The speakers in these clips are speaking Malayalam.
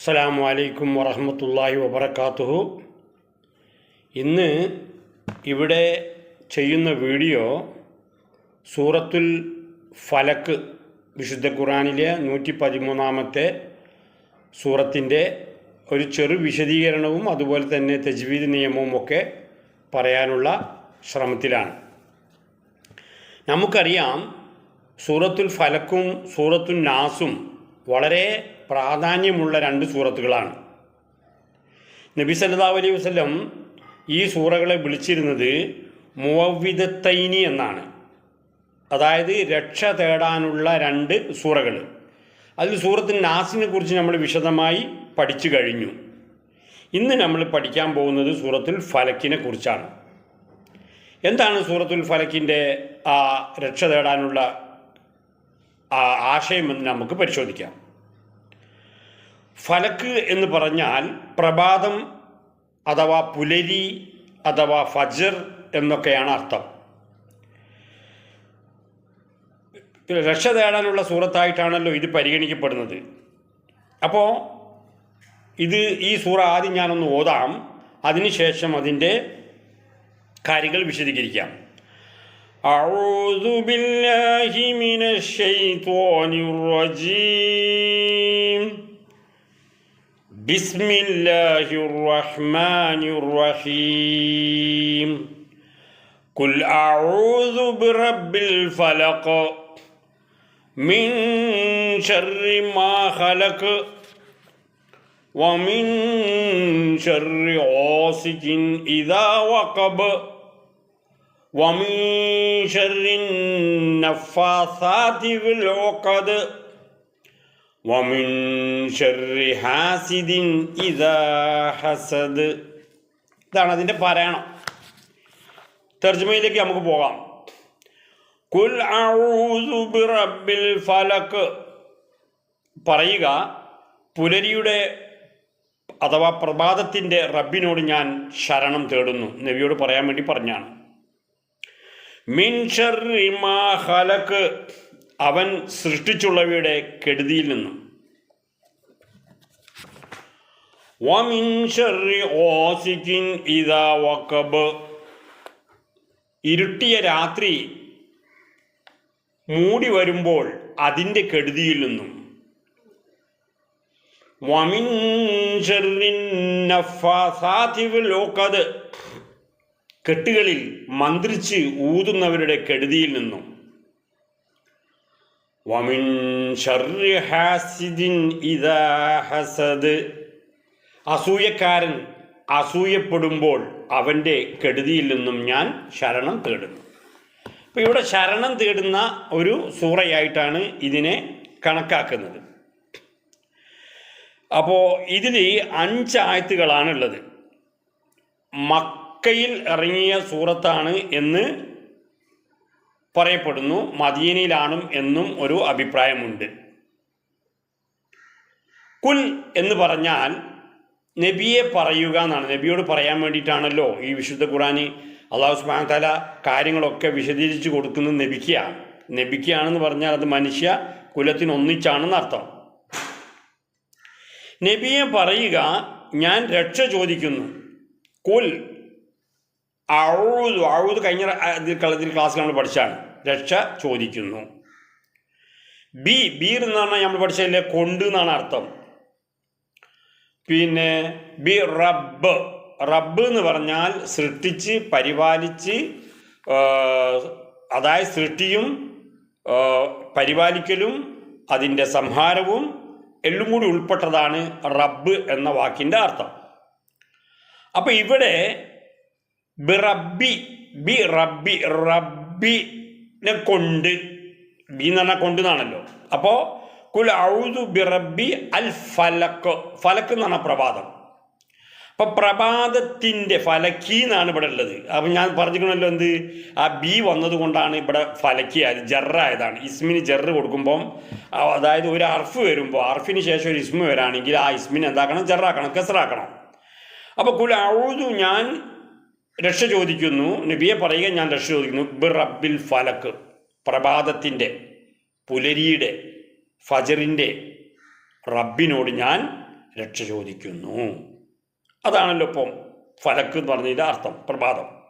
അസ്സലാമു അലൈക്കും വറഹമത്തല്ലാഹി വബർക്കാത്തുഹു ഇന്ന് ഇവിടെ ചെയ്യുന്ന വീഡിയോ സൂറത്തുൽ ഫലക്ക് വിശുദ്ധ ഖുറാനിലെ നൂറ്റി പതിമൂന്നാമത്തെ സൂറത്തിന്റെ ഒരു ചെറു വിശദീകരണവും അതുപോലെ തന്നെ തജ്വീദ് നിയമവും ഒക്കെ പറയാനുള്ള ശ്രമത്തിലാണ്. നമുക്കറിയാം സൂറത്തുൽ ഫലക്കും സൂറത്തുൽ നാസും വളരെ പ്രാധാന്യമുള്ള രണ്ട് സൂറത്തുകളാണ്. നബി സല്ലല്ലാഹു അലൈഹി വസല്ലം ഈ സൂറകളെ വിളിച്ചിരുന്നത് മുവവിദത്തൈനി എന്നാണ്. അതായത് രക്ഷ തേടാനുള്ള രണ്ട് സൂറകൾ. അതിൽ സൂറത്തിൻ നാസിനെ കുറിച്ച് നമ്മൾ വിശദമായി പഠിച്ചു കഴിഞ്ഞു. ഇന്ന് നമ്മൾ പഠിക്കാൻ പോകുന്നത് സൂറത്തുൽ ഫലക്കിനെ കുറിച്ചാണ്. എന്താണ് സൂറത്തുൽ ഫലക്കിന്റെ ആ രക്ഷ തേടാനുള്ള ആ ആശയമെന്ന് നമുക്ക് പരിശോധിക്കാം. ഫലക്ക് എന്ന് പറഞ്ഞാൽ പ്രഭാതം അഥവാ പുലരി അഥവാ ഫജർ എന്നൊക്കെയാണ് അർത്ഥം രക്ഷ തേടാനുള്ള സൂറത്തായിട്ടാണല്ലോ ഇത് പരിഗണിക്കപ്പെടുന്നത് അപ്പോൾ ഇത് ഈ സൂറ ആദ്യം ഞാനൊന്ന് ഓതാം അതിനുശേഷം അതിൻ്റെ കാര്യങ്ങൾ വിശദീകരിക്കാം أعوذ بالله من الشيطان الرجيم بسم الله الرحمن الرحيم. قل أعوذ برب الفلق من شر ما خلق ومن شر غاسق إذا وقب ومن شر النفاثات في العقد ومن شر حاسد إذا حسد ഇതാണ് അതിൻ്റെ പാരായണം തർജ്ജമയിലേക്ക് നമുക്ക് പോകാം കുൽ ഔദു ബിറബ്ബിൽ ഫലക്ക് പറയുക പുലരിയുടെ അഥവാ പ്രഭാതത്തിൻ്റെ റബ്ബിനോട് ഞാൻ ശരണം തേടുന്നു നബിയോട് പറയാൻ വേണ്ടി പറഞ്ഞാണ് മിൻ ഷർരി മാ ഖലക്ക് അവൻ സൃഷ്ടിച്ചുള്ളവയുടെ കെടുതിയിൽ നിന്നും വമിൻ شر ഓസിക്കിൻ ഇതാ വക്കബ് ഇരുട്ടിയ രാത്രി മൂടി വരുമ്പോൾ അതിന്റെ കെടുതിയിൽ നിന്നും. വമിൻ ലോക്കത് കെട്ടുകളിൽ മന്ത്രിച്ച് ഊതുന്നവരുടെ കെടുതിയിൽ നിന്നും. വമിൻ ഷർരി ഹാസിദിൻ ഇദാ ഹസദ്. അസൂയക്കാരൻ അസൂയപ്പെടുമ്പോൾ അവന്റെ കെടുതിയിൽ നിന്നും ഞാൻ ശരണം തേടുന്നു. അപ്പോൾ ഇവിടെ ശരണം തേടുന്ന ഒരു സൂറയായിട്ടാണ് ഇതിനെ കണക്കാക്കുന്നത്. അപ്പോൾ ഇതിൽ അഞ്ചായത്തുകളാണുള്ളത് മക്കയിൽ ഇറങ്ങിയ സൂറത്താണ് എന്ന് പറയപ്പെടുന്നു മദീനയിലാണ് എന്നും ഒരു അഭിപ്രായമുണ്ട്. കുൽ എന്ന് പറഞ്ഞാൽ നബിയെ പറയുക എന്നാണ്. നബിയോട് പറയാൻ വേണ്ടിയിട്ടാണല്ലോ ഈ വിശുദ്ധ ഖുറാനി അള്ളാഹു സുബാൻ തല കാര്യങ്ങളൊക്കെ വിശദീകരിച്ച് കൊടുക്കുന്നത് നബിക്കാണ്. നബിക്കാണെന്ന് പറഞ്ഞാൽ അത് മനുഷ്യ കുലത്തിന് ഒന്നിച്ചാണെന്ന് അർത്ഥം. നബിയെ പറയുക ഞാൻ രക്ഷ ചോദിക്കുന്നു. കുൽ അഴുതു അഴുതു കഴിഞ്ഞ ക്ലാസ്സിൽ നമ്മൾ പഠിച്ചാണ്. രക്ഷ ചോദിക്കുന്നു. ബി ബീർ എന്ന് പറഞ്ഞാൽ നമ്മൾ പഠിച്ചതിലെ കൊണ്ട് എന്നാണ് അർത്ഥം. പിന്നെ ബി റബ്ബ്. റബ്ബ് എന്ന് പറഞ്ഞാൽ സൃഷ്ടിച്ച് പരിപാലിച്ച് അതായത് സൃഷ്ടിയും പരിപാലിക്കലും അതിന്റെ സംഹാരവും എല്ലാം കൂടി ഉൾപ്പെട്ടതാണ് റബ്ബ് എന്ന വാക്കിന്റെ അർത്ഥം. അപ്പോൾ ഇവിടെ ബി റബ്ബി ബി റബ്ബി റബ്ബിനെ കൊണ്ട് ബി എന്ന് പറഞ്ഞാൽ കൊണ്ടെന്നാണല്ലോ. അപ്പോൾ കുൽ ഔദു ബിറബി അൽ ഫലക്ക് ഫലക്ക് എന്ന് പറഞ്ഞാൽ പ്രഭാതം. അപ്പൊ പ്രഭാതത്തിന്റെ ഫലക്കി എന്നാണ് ഇവിടെ ഉള്ളത്. അപ്പൊ ഞാൻ പറഞ്ഞിരിക്കണല്ലോ എന്ത്? ആ ബി വന്നത് കൊണ്ടാണ് ഇവിടെ ഫലക്കിയായത് ജറായതാണ് ഇസ്മിന് ജറ് കൊടുക്കുമ്പം അതായത് ഒരു അർഫ് വരുമ്പോൾ അർഫിന് ശേഷം ഒരു ഇസ്മ വരാണെങ്കിൽ ആ ഇസ്മിന് എന്താക്കണം? ജറാക്കണം കസറാക്കണം അപ്പൊ കുൽ ഔദു ഞാൻ രക്ഷ ചോദിക്കുന്നു. നബിയെ പറയുക ഞാൻ രക്ഷ ചോദിക്കുന്നു. ബിറബിൽ ഫലക്ക് പ്രഭാതത്തിന്റെ പുലരിയുടെ ഫജറിന്റെ റബ്ബിനോട് ഞാൻ രക്ഷ ചോദിക്കുന്നു. അതാണല്ലോ ഇപ്പം ഫലക്ക് എന്ന് പറഞ്ഞതിന്റെ അർത്ഥം പ്രഭാതം.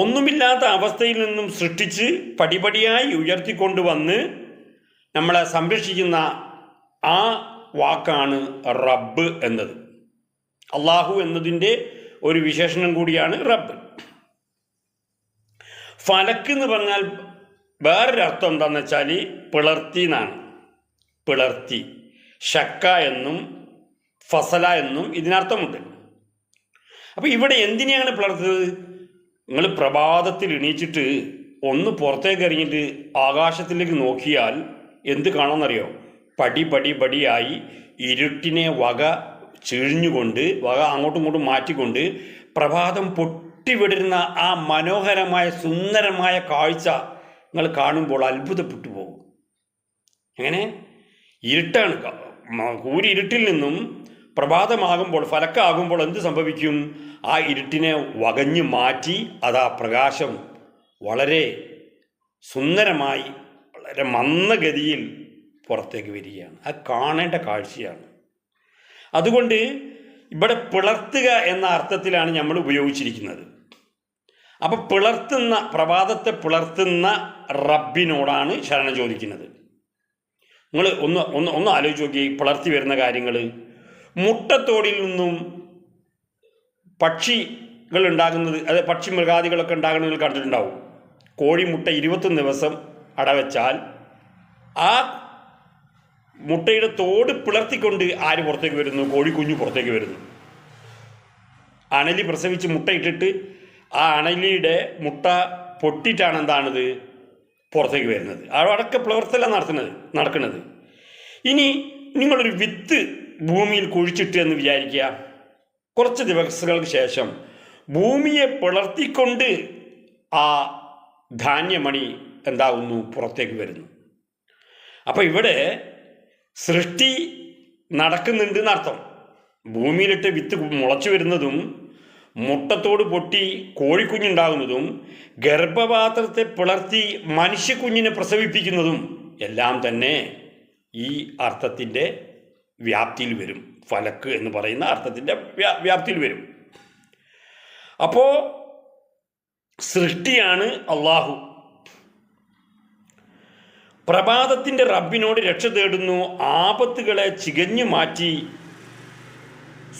ഒന്നുമില്ലാത്ത അവസ്ഥയിൽ നിന്നും സൃഷ്ടിച്ച് പടിപടിയായി ഉയർത്തിക്കൊണ്ടുവന്ന് നമ്മളെ സംരക്ഷിക്കുന്ന ആ വാക്കാണ് റബ്ബ് എന്നത്. അള്ളാഹു എന്നതിന്റെ ഒരു വിശേഷണം കൂടിയാണ് റബ്ബ്. ഫലക്ക് എന്ന് പറഞ്ഞാൽ വേറൊരു അർത്ഥം എന്താണെന്ന് വെച്ചാൽ പിളർത്തി എന്നാണ്. പിളർത്തി. ഷക്ക എന്നും ഫസല എന്നും ഇതിനർത്ഥമുണ്ട്. അപ്പോൾ ഇവിടെ എന്തിനെയാണ് പിളർത്തത് നിങ്ങൾ പ്രഭാതത്തിൽ എണീച്ചിട്ട് ഒന്ന് പുറത്തേക്ക് ഇറങ്ങിയിട്ട് ആകാശത്തിലേക്ക് നോക്കിയാൽ എന്ത് കാണാമെന്നറിയോ? പടി പടി പടിയായി ഇരുട്ടിനെ വക ചിഴിഞ്ഞുകൊണ്ട് വക അങ്ങോട്ടും ഇങ്ങോട്ടും മാറ്റിക്കൊണ്ട് പ്രഭാതം പൊട്ടിവിടരുന്ന ആ മനോഹരമായ സുന്ദരമായ കാഴ്ച നിങ്ങൾ കാണുമ്പോൾ അത്ഭുതപ്പെട്ടു പോകും. അങ്ങനെ ഇരുട്ടാണ്. കൂരി ഇരുട്ടിൽ നിന്നും പ്രഭാതമാകുമ്പോൾ ഫലക്കാകുമ്പോൾ എന്ത് സംഭവിക്കും? ആ ഇരുട്ടിനെ വകഞ്ഞു മാറ്റി അതാ പ്രകാശം വളരെ സുന്ദരമായി വളരെ മന്ദഗതിയിൽ പുറത്തേക്ക് വരികയാണ്. അത് കാണേണ്ട കാഴ്ചയാണ്. അതുകൊണ്ട് ഇവിടെ പിളർത്തുക എന്ന അർത്ഥത്തിലാണ് നമ്മൾ ഉപയോഗിച്ചിരിക്കുന്നത്. അപ്പൊ പിളർത്തുന്ന പ്രഭാതത്തെ പിളർത്തുന്ന റബ്ബിനോടാണ് ശരണം ചോദിക്കുന്നത്. നിങ്ങൾ ഒന്ന് ഒന്ന് ഒന്ന് ആലോചിച്ച് നോക്കി പിളർത്തി വരുന്ന കാര്യങ്ങൾ മുട്ടത്തോടിൽ നിന്നും പക്ഷികൾ ഉണ്ടാകുന്നത് അത് പക്ഷി മൃഗാദികളൊക്കെ ഉണ്ടാകുന്നത് കണ്ടിട്ടുണ്ടാവും. കോഴിമുട്ട ഇരുപത്തൊന്ന് ദിവസം അടവച്ചാൽ ആ മുട്ടയുടെ തോട് പിളർത്തിക്കൊണ്ട് ആര് പുറത്തേക്ക് വരുന്നു? കോഴിക്കുഞ്ഞു പുറത്തേക്ക് വരുന്നു. അണലി പ്രസവിച്ച് മുട്ടയിട്ടിട്ട് ആ അണലിയുടെ മുട്ട പൊട്ടിയിട്ടാണ് എന്താണത് പുറത്തേക്ക് വരുന്നത്. അടക്ക പ്രവർത്തനം നടത്തുന്നത് നടക്കുന്നത്. ഇനി നിങ്ങളൊരു വിത്ത് ഭൂമിയിൽ കുഴിച്ചിട്ട് എന്ന് വിചാരിക്കുക. കുറച്ച് ദിവസങ്ങൾക്ക് ശേഷം ഭൂമിയെ പിളർത്തിക്കൊണ്ട് ആ ധാന്യമണി എന്താകുന്നു? പുറത്തേക്ക് വരുന്നു. അപ്പോൾ ഇവിടെ സൃഷ്ടി നടക്കുന്നുണ്ട് എന്നർത്ഥം. ഭൂമിയിലിട്ട് വിത്ത് മുളച്ചു വരുന്നതും മുട്ടത്തോട് പൊട്ടി കോഴിക്കുഞ്ഞുണ്ടാകുന്നതും ഗർഭപാത്രത്തെ പിളർത്തി മനുഷ്യക്കുഞ്ഞിനെ പ്രസവിപ്പിക്കുന്നതും എല്ലാം തന്നെ ഈ അർത്ഥത്തിന്റെ വ്യാപ്തിയിൽ വരും. ഫലക്ക് എന്ന് പറയുന്ന അർത്ഥത്തിന്റെ വ്യാ വ്യാപ്തിയിൽ വരും. അപ്പോൾ സൃഷ്ടിയാണ് അള്ളാഹു. പ്രഭാതത്തിന്റെ റബ്ബിനോട് രക്ഷ തേടുന്നു ആപത്തുകളെ ചികഞ്ഞു മാറ്റി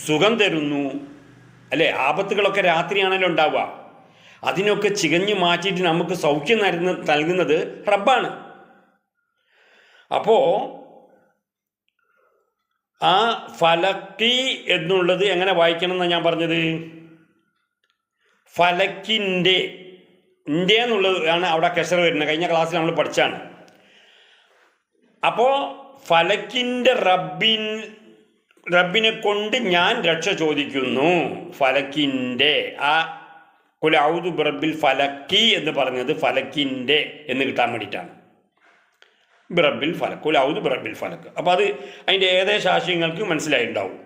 സുഖം തരുന്നു അല്ലേ? ആപത്തുകളൊക്കെ രാത്രിയാണല്ലോ ഉണ്ടാവുക. അതിനൊക്കെ ചികഞ്ഞു മാറ്റിയിട്ട് നമുക്ക് സൗഖ്യം നൽകുന്ന നൽകുന്നത് റബ്ബാണ്. അപ്പോൾ ആ ഫലക്കി എന്നുള്ളത് എങ്ങനെ വായിക്കണം എന്നാണ് ഞാൻ പറഞ്ഞത്? ഫലക്കിന്റെ ഇന്ത്യ എന്നുള്ളത് ആണ് അവിടെ കെസർ വരുന്നത്. കഴിഞ്ഞ ക്ലാസ്സിൽ നമ്മൾ പഠിച്ചാണ് അപ്പോൾ ഫലക്കിന്റെ റബ്ബിൻ റബ്ബിനെ കൊണ്ട് ഞാൻ രക്ഷ ചോദിക്കുന്നു. ഫലക്കിന്റെ. ആ കുലൗദു ബിറബിൽ ഫലക്കി എന്ന് പറഞ്ഞത് ഫലക്കിന്റെ എന്ന് കിട്ടാൻ വേണ്ടിയിട്ടാണ്. ബിറബിൽ ഫലക്ക് കുലൗദു ബിറബിൽ ഫലക്ക്. അപ്പോൾ അത് അതിന്റെ ഏകദേശ ആശയങ്ങൾക്ക് മനസ്സിലായിട്ടുണ്ടാവും.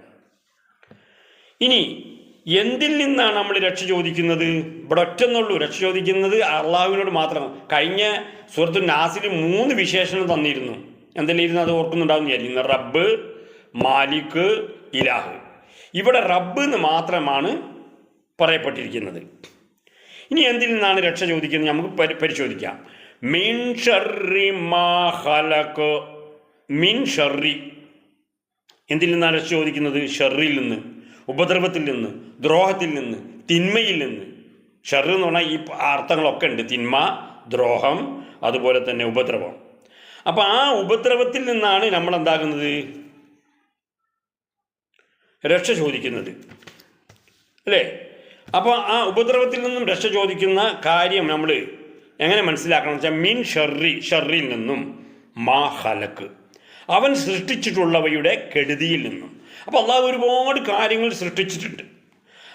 ഇനി എന്തിൽ നിന്നാണ് നമ്മൾ രക്ഷ ചോദിക്കുന്നത്? ഇവിടെ ഒറ്റെന്നുള്ളൂ രക്ഷ ചോദിക്കുന്നത് അള്ളാഹുവിനോട് മാത്രം കഴിഞ്ഞ സുഹൃത്തു നാസിൽ മൂന്ന് വിശേഷണം തന്നിരുന്നു. എന്തെല്ലാം അത് ഓർക്കുന്നുണ്ടാവും വിചാരിക്കുന്നു റബ്ബ് മാലിക് ഇലാഹ്. ഇവിടെ റബ്ബ് എന്ന് മാത്രമാണ് പറയപ്പെട്ടിരിക്കുന്നത്. ഇനി എന്തിൽ നിന്നാണ് രക്ഷ ചോദിക്കുന്നത്? നമുക്ക് പരിശോധിക്കാം. മിൻ ഷർറി മാ ഖലഖ്. മിൻ ഷർറി എന്തിൽ നിന്നാണ് രക്ഷ ചോദിക്കുന്നത്? ഷെറിൽ നിന്ന് ഉപദ്രവത്തിൽ നിന്ന് ദ്രോഹത്തിൽ നിന്ന് തിന്മയിൽ നിന്ന്. ഷെറ് എന്ന് പറഞ്ഞാൽ ഈ അർത്ഥങ്ങളൊക്കെ ഉണ്ട്. തിന്മ ദ്രോഹം അതുപോലെ തന്നെ ഉപദ്രവം. അപ്പോൾ ആ ഉപദ്രവത്തിൽ നിന്നാണ് നമ്മൾ എന്താകുന്നത്? രക്ഷ ചോദിക്കുന്നത്. അല്ലേ? അപ്പോൾ ആ ഉപദ്രവത്തിൽ നിന്നും രക്ഷ ചോദിക്കുന്ന കാര്യം നമ്മൾ എങ്ങനെ മനസ്സിലാക്കണം വെച്ചാൽ മിൻ ഷെറി ഷർറിൽ നിന്നും മാ ഹലക്ക് അവൻ സൃഷ്ടിച്ചിട്ടുള്ളവയുടെ കെടുതിയിൽ നിന്നും. അപ്പോൾ അല്ലാതെ ഒരുപാട് കാര്യങ്ങൾ സൃഷ്ടിച്ചിട്ടുണ്ട്.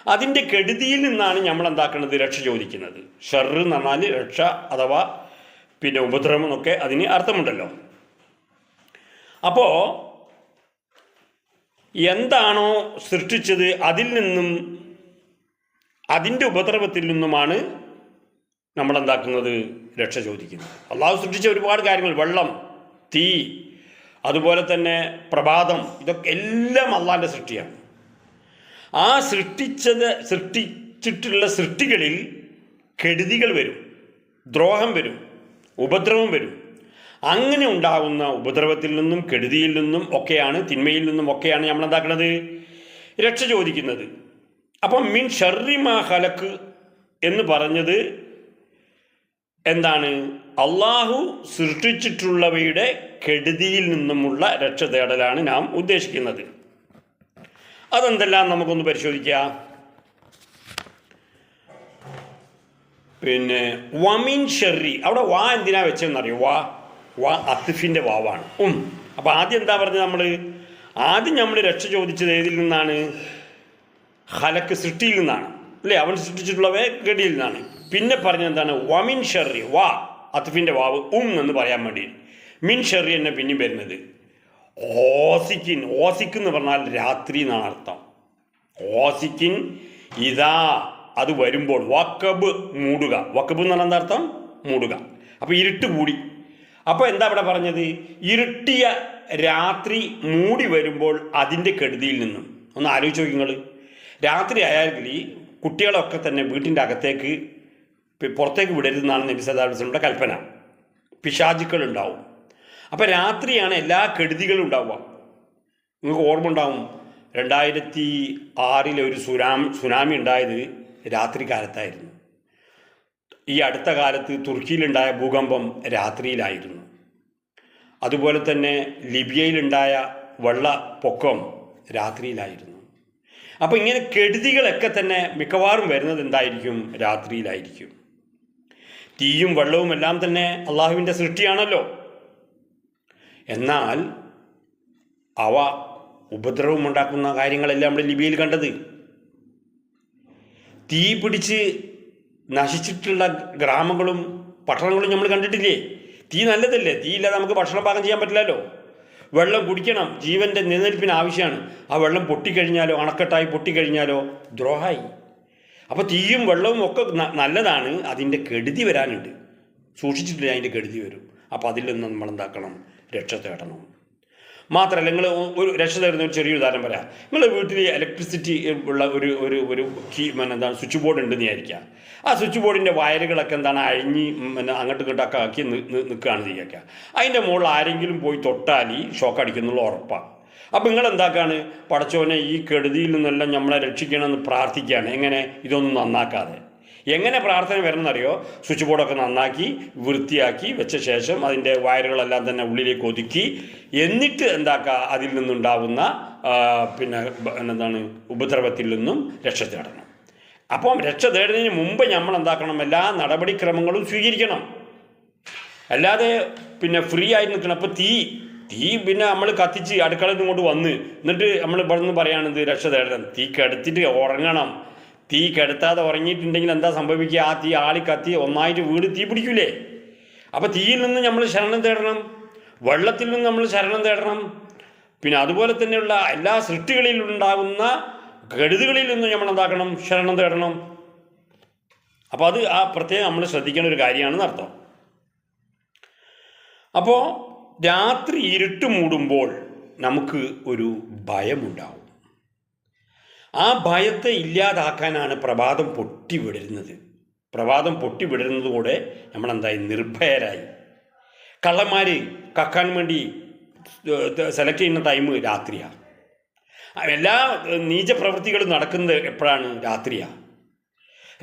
അതിന്റെ കെടുതിയിൽ നിന്നാണ് നമ്മൾ എന്താക്കുന്നത് രക്ഷ ചോദിക്കുന്നത്. ഷെറ് എന്ന് പറഞ്ഞാൽ രക്ഷ അഥവാ പിന്നെ ഉപദ്രവം എന്നൊക്കെ അതിന് അർത്ഥമുണ്ടല്ലോ. അപ്പോൾ എന്താണോ സൃഷ്ടിച്ചത് അതിൽ നിന്നും അതിന്റെ ഉപദ്രവത്തിൽ നിന്നുമാണ് നമ്മൾ എന്താക്കുന്നത് രക്ഷ ചോദിക്കുന്നത്. അള്ളാഹു സൃഷ്ടിച്ച ഒരുപാട് കാര്യങ്ങൾ. വെള്ളം തീ അതുപോലെ തന്നെ പ്രഭാതം ഇതൊക്കെ എല്ലാം അള്ളാന്റെ സൃഷ്ടിയാണ്. ആ സൃഷ്ടിച്ചത് സൃഷ്ടിച്ചിട്ടുള്ള സൃഷ്ടികളിൽ കെടുതികൾ വരും ദ്രോഹം വരും ഉപദ്രവം വരും. അങ്ങനെ ഉണ്ടാകുന്ന ഉപദ്രവത്തിൽ നിന്നും കെടുതിയിൽ നിന്നും ഒക്കെയാണ് തിന്മയിൽ നിന്നും ഒക്കെയാണ് നമ്മൾ എന്താക്കുന്നത് രക്ഷ ചോദിക്കുന്നത്. അപ്പം മിൻ ഷർറിമാ ഹലക്ക് എന്ന് പറഞ്ഞത് എന്താണ്? അള്ളാഹു സൃഷ്ടിച്ചിട്ടുള്ളവയുടെ കെടുതിയിൽ നിന്നുമുള്ള രക്ഷ തേടലാണ് നാം ഉദ്ദേശിക്കുന്നത്. അതെന്തെല്ലാം? നമുക്കൊന്ന് പരിശോധിക്കാം. പിന്നെ വമിൻ ഷെറി അവിടെ വാ എന്തിനാ വെച്ചതെന്നറിയോ? വാ വാ അത്തിഫിന്റെ വാവാണ്. ഉം. അപ്പോൾ ആദ്യം എന്താ പറഞ്ഞത് നമ്മൾ ആദ്യം നമ്മൾ രക്ഷ ചോദിച്ചത് ഏതിൽ നിന്നാണ്? ഹലക്ക് സൃഷ്ടിയിൽ നിന്നാണ്. അല്ലേ? അവൻ സൃഷ്ടിച്ചിട്ടുള്ളവയെ ഗഡിയിൽ നിന്നാണ്. പിന്നെ പറഞ്ഞത് എന്താണ്? വമിൻ ഷെറി വാ അത്തിഫിന്റെ വാവ് ഉം എന്ന് പറയാൻ വേണ്ടി. മിൻ ഷെറി എന്നെ പിന്നെയും വരുന്നത്. ഓസിക്കിൻ ഓസിക്ക് എന്ന് പറഞ്ഞാൽ രാത്രി എന്നാണ് അർത്ഥം. ഓസിക്കിൻ ഇതാ അത് വരുമ്പോൾ വക്കബ് മൂടുക. വക്കബ് എന്ന് പറഞ്ഞാൽ എന്താ അർത്ഥം? മൂടുക. അപ്പോൾ ഇരുട്ട് കൂടി. അപ്പോൾ എന്താ ഇവിടെ പറഞ്ഞത്? ഇരുട്ടിയ രാത്രി മൂടി വരുമ്പോൾ അതിന്റെ കെടുതിയിൽ നിന്നും. ഒന്ന് ആലോചിച്ച് നോക്കി നിങ്ങൾ രാത്രി ആയാൽ കുട്ടികളൊക്കെ തന്നെ വീട്ടിന്റെ അകത്തേക്ക് പുറത്തേക്ക് വിടരുതെന്നാണ് നബി കൽപ്പന. പിശാചുക്കൾ ഉണ്ടാവും. അപ്പോൾ രാത്രിയാണ് എല്ലാ കെടുതികളും ഉണ്ടാവുക. നിങ്ങൾക്ക് ഓർമ്മ ഉണ്ടാവും രണ്ടായിരത്തി ആറിലെ ഒരു സുനാമി സുനാമി ഉണ്ടായത് രാത്രി കാലത്തായിരുന്നു ഈ അടുത്ത കാലത്ത് തുർക്കിയിലുണ്ടായ ഭൂകമ്പം രാത്രിയിലായിരുന്നു. അതുപോലെ തന്നെ ലിബിയയിലുണ്ടായ വെള്ളപ്പൊക്കം രാത്രിയിലായിരുന്നു. അപ്പോൾ ഇങ്ങനെ കെടുതികളൊക്കെ തന്നെ മിക്കവാറും വരുന്നത് എന്തായിരിക്കും? രാത്രിയിലായിരിക്കും. തീയും വെള്ളവും എല്ലാം തന്നെ അള്ളാഹുവിന്റെ സൃഷ്ടിയാണല്ലോ. എന്നാൽ അവ ഉപദ്രവം ഉണ്ടാക്കുന്ന കാര്യങ്ങളെല്ലാം നമ്മൾ ലിബിയയിൽ കണ്ടത്. തീ പിടിച്ച് നശിച്ചിട്ടുള്ള ഗ്രാമങ്ങളും പട്ടണങ്ങളും നമ്മൾ കണ്ടിട്ടില്ലേ? തീ നല്ലതല്ലേ? തീ ഇല്ലാതെ നമുക്ക് ഭക്ഷണം പാകം ചെയ്യാൻ പറ്റില്ലല്ലോ. വെള്ളം കുടിക്കണം. ജീവന്റെ നിലനിൽപ്പിന് ആവശ്യമാണ്. ആ വെള്ളം പൊട്ടിക്കഴിഞ്ഞാലോ അണക്കെട്ടായി പൊട്ടിക്കഴിഞ്ഞാലോ ദ്രോഹായി. അപ്പോൾ തീയും വെള്ളവും ഒക്കെ നല്ലതാണ്. അതിന്റെ കെടുതി വരാനുണ്ട്. സൂക്ഷിച്ചിട്ടില്ല അതിന്റെ കെടുതി വരും. അപ്പോൾ അതിൽ നിന്ന് നമ്മൾ എന്താക്കണം രക്ഷ തേടണം. മാത്രമല്ല നിങ്ങൾ ഒരു രക്ഷ തരുന്ന ഒരു ചെറിയ ഉദാഹരണം പറയാം. നിങ്ങളുടെ വീട്ടിൽ ഇലക്ട്രിസിറ്റി ഉള്ള ഒരു ഒരു ഒരു കീ എന്താണ് സ്വിച്ച് ബോർഡ് ഉണ്ടെന്ന് വിചാരിക്കുക. ആ സ്വിച്ച് ബോർഡിന്റെ വയറുകളൊക്കെ എന്താണ് അഴിഞ്ഞ് പിന്നെ അങ്ങോട്ടും ഇങ്ങോട്ടൊക്കെ ആക്കി നിൽക്കുകയാണ് ചെയ്യുക അതിന്റെ മുകളിൽ ആരെങ്കിലും പോയി തൊട്ടാൽ ഈ ഷോക്ക് അടിക്കുന്നുള്ള ഉറപ്പാണ്. അപ്പം നിങ്ങൾ എന്താക്കാണ്? പടച്ചോനെ ഈ കെടുതിയിൽ നിന്നെല്ലാം നമ്മളെ രക്ഷിക്കണമെന്ന് പ്രാർത്ഥിക്കുകയാണ്. എങ്ങനെ? ഇതൊന്നും നന്നാക്കാതെ. എങ്ങനെ പ്രാർത്ഥന വരണമെന്നറിയോ സ്വിച്ച് ബോർഡൊക്കെ നന്നാക്കി വൃത്തിയാക്കി വെച്ച ശേഷം അതിന്റെ വയറുകളെല്ലാം തന്നെ ഉള്ളിലേക്ക് ഒതുക്കി എന്നിട്ട് എന്താക്കുക അതിൽ നിന്നുണ്ടാവുന്ന പിന്നെ എന്താണ്? ഉപദ്രവത്തിൽ നിന്നും രക്ഷ തേടണം. അപ്പം രക്ഷ തേടുന്നതിന് മുമ്പ് നമ്മൾ എന്താക്കണം? എല്ലാ നടപടിക്രമങ്ങളും സ്വീകരിക്കണം. അല്ലാതെ പിന്നെ ഫ്രീ ആയി നിൽക്കണം. അപ്പോൾ തീ തീ പിന്നെ നമ്മൾ കത്തിച്ച് അടുക്കളയിൽ ഇങ്ങോട്ട് വന്ന് എന്നിട്ട് നമ്മൾ ഇവിടെ നിന്ന് പറയുകയാണെന്ത് രക്ഷ തേടണം. തീ കെടുത്തിട്ട് ഉറങ്ങണം. തീ കെടുത്താതെ ഉറങ്ങിയിട്ടുണ്ടെങ്കിൽ എന്താ സംഭവിക്കുക? ആ തീ ആളി കത്തി ഒന്നായിട്ട് വീട് തീ പിടിക്കൂലേ? അപ്പോൾ തീയിൽ നിന്ന് നമ്മൾ ശരണം തേടണം. വെള്ളത്തിൽ നിന്ന് നമ്മൾ ശരണം തേടണം. പിന്നെ അതുപോലെ തന്നെയുള്ള എല്ലാ സൃഷ്ടികളിലും ഉണ്ടാകുന്ന കെടുതികളിൽ നിന്ന് നമ്മൾ എന്താക്കണം? ശരണം തേടണം. അപ്പോൾ അത് ആ പ്രത്യേകം നമ്മൾ ശ്രദ്ധിക്കേണ്ട ഒരു കാര്യമാണെന്ന് അർത്ഥം. അപ്പോൾ രാത്രി ഇരുട്ട് മൂടുമ്പോൾ നമുക്ക് ഒരു ഭയമുണ്ടാവും. ആ ഭയത്തെ ഇല്ലാതാക്കാനാണ് പ്രഭാതം പൊട്ടിവിടരുന്നത്. പ്രഭാതം പൊട്ടി വിടരുന്നതോടെ നമ്മളെന്തായി? നിർഭയരായി. കള്ളന്മാർ കക്കാൻ വേണ്ടി സെലക്ട് ചെയ്യുന്ന ടൈം രാത്രിയാണ് എല്ലാ നീചപ്രവൃത്തികളും നടക്കുന്നത് എപ്പോഴാണ്? രാത്രിയാണ്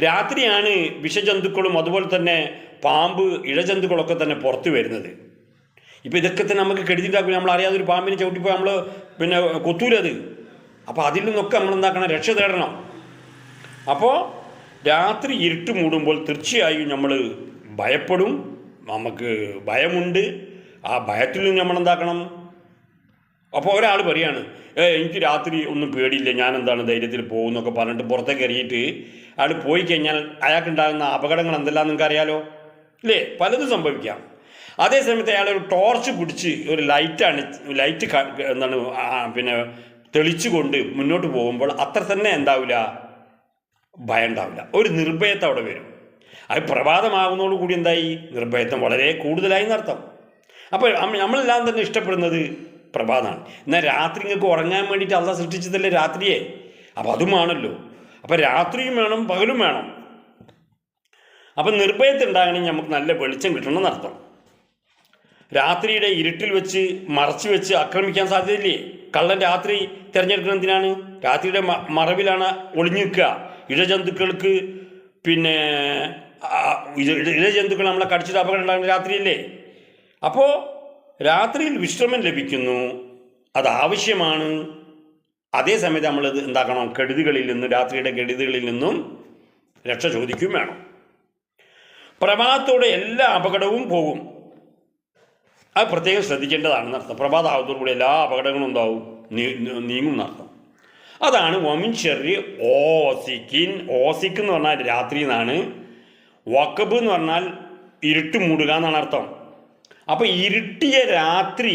രാത്രിയാണ് വിഷജന്തുക്കളും അതുപോലെ തന്നെ പാമ്പ് ഇഴജന്തുക്കളൊക്കെ തന്നെ പുറത്തു വരുന്നത്. ഇപ്പോൾ ഇതൊക്കെ തന്നെ നമുക്ക് കെടുതിണ്ടാക്കും നമ്മൾ അറിയാതെ ഒരു പാമ്പിനെ ചവിട്ടിപ്പോയി നമ്മൾ പിന്നെ കൊത്തൂലത് അപ്പോൾ അതിൽ നിന്നൊക്കെ നമ്മൾ എന്താക്കണം രക്ഷ തേടണം. അപ്പോൾ രാത്രി ഇരുട്ട് മൂടുമ്പോൾ തീർച്ചയായും നമ്മൾ ഭയപ്പെടും. നമുക്ക് ഭയമുണ്ട്. ആ ഭയത്തിൽ നിന്ന് നമ്മൾ എന്താക്കണം അപ്പോൾ ഒരാൾ പറയാണ് ഏ എനിക്ക് രാത്രി ഒന്നും പേടിയില്ല. ഞാൻ എന്താണ് ധൈര്യത്തിൽ പോകുന്നൊക്കെ പറഞ്ഞിട്ട് പുറത്തേക്ക് എറിയിട്ട് അയാൾ പോയി കഴിഞ്ഞാൽ അയാൾക്കുണ്ടാകുന്ന അപകടങ്ങൾ എന്തെല്ലാം നിങ്ങൾക്ക് അറിയാലോ ഇല്ലേ? പലതും സംഭവിക്കാം. അതേസമയത്ത് അയാൾ ഒരു ടോർച്ച് പിടിച്ച് ഒരു ലൈറ്റ് ലൈറ്റാണ് ലൈറ്റ് എന്താണ് പിന്നെ തെളിച്ചുകൊണ്ട് മുന്നോട്ട് പോകുമ്പോൾ അത്ര തന്നെ എന്താവില്ല? ഭയം ഉണ്ടാവില്ല ഒരു നിർഭയത്വം അവിടെ വരും. അത് പ്രഭാതമാകുന്നതോടുകൂടി എന്തായി? നിർഭയത്വം വളരെ കൂടുതലായി എന്നർത്ഥം അപ്പോൾ നമ്മളെല്ലാം തന്നെ ഇഷ്ടപ്പെടുന്നത് പ്രഭാതമാണ് എന്നാൽ രാത്രി നിങ്ങൾക്ക് ഉറങ്ങാൻ വേണ്ടിയിട്ട് അല്ല സൃഷ്ടിച്ചതല്ലേ രാത്രിയെ? അപ്പോൾ അതുമാണല്ലോ അപ്പോൾ രാത്രിയും വേണം പകലും വേണം. അപ്പം നിർഭയത്തുണ്ടാകണമെങ്കിൽ നമുക്ക് നല്ല വെളിച്ചം കിട്ടണം എന്നർത്ഥം. രാത്രിയുടെ ഇരുട്ടിൽ വെച്ച് മറച്ചു വെച്ച് ആക്രമിക്കാൻ സാധ്യതയില്ലേ? കള്ളൻ രാത്രി തിരഞ്ഞെടുക്കുന്നത് എന്തിനാണ്? രാത്രിയുടെ മറവിലാണ് ഒളിഞ്ഞു നിൽക്കുക. ഇഴജന്തുക്കൾക്ക് പിന്നെ ഇഴജന്തുക്കൾ നമ്മളെ കടിച്ചിട്ട് അപകടം ഉണ്ടാകുന്ന രാത്രിയല്ലേ? അപ്പോൾ രാത്രിയിൽ വിശ്രമം ലഭിക്കുന്നു. അത് ആവശ്യമാണ്. അതേസമയത്ത് നമ്മളത് എന്താക്കണം? കെടുതികളിൽ നിന്നും രാത്രിയുടെ കെടുതികളിൽ നിന്നും രക്ഷ ചോദിക്കും വേണം. പ്രഭാതത്തോടെ എല്ലാ അപകടവും പോകും. അത് പ്രത്യേകം ശ്രദ്ധിക്കേണ്ടതാണെന്ന് അർത്ഥം. പ്രഭാതമാവത്തോടുകൂടി എല്ലാ അപകടങ്ങളും ഉണ്ടാവും നീങ്ങും എന്നർത്ഥം അതാണ് വമിൻ ഷെറി ഓസിക്കിൻ ഓസിക്ക് എന്ന് പറഞ്ഞാൽ രാത്രി എന്നാണ്. വക്കബ് എന്ന് പറഞ്ഞാൽ ഇരുട്ട് മൂടുക എന്നാണ് അർത്ഥം. അപ്പോൾ ഇരുട്ടിയ രാത്രി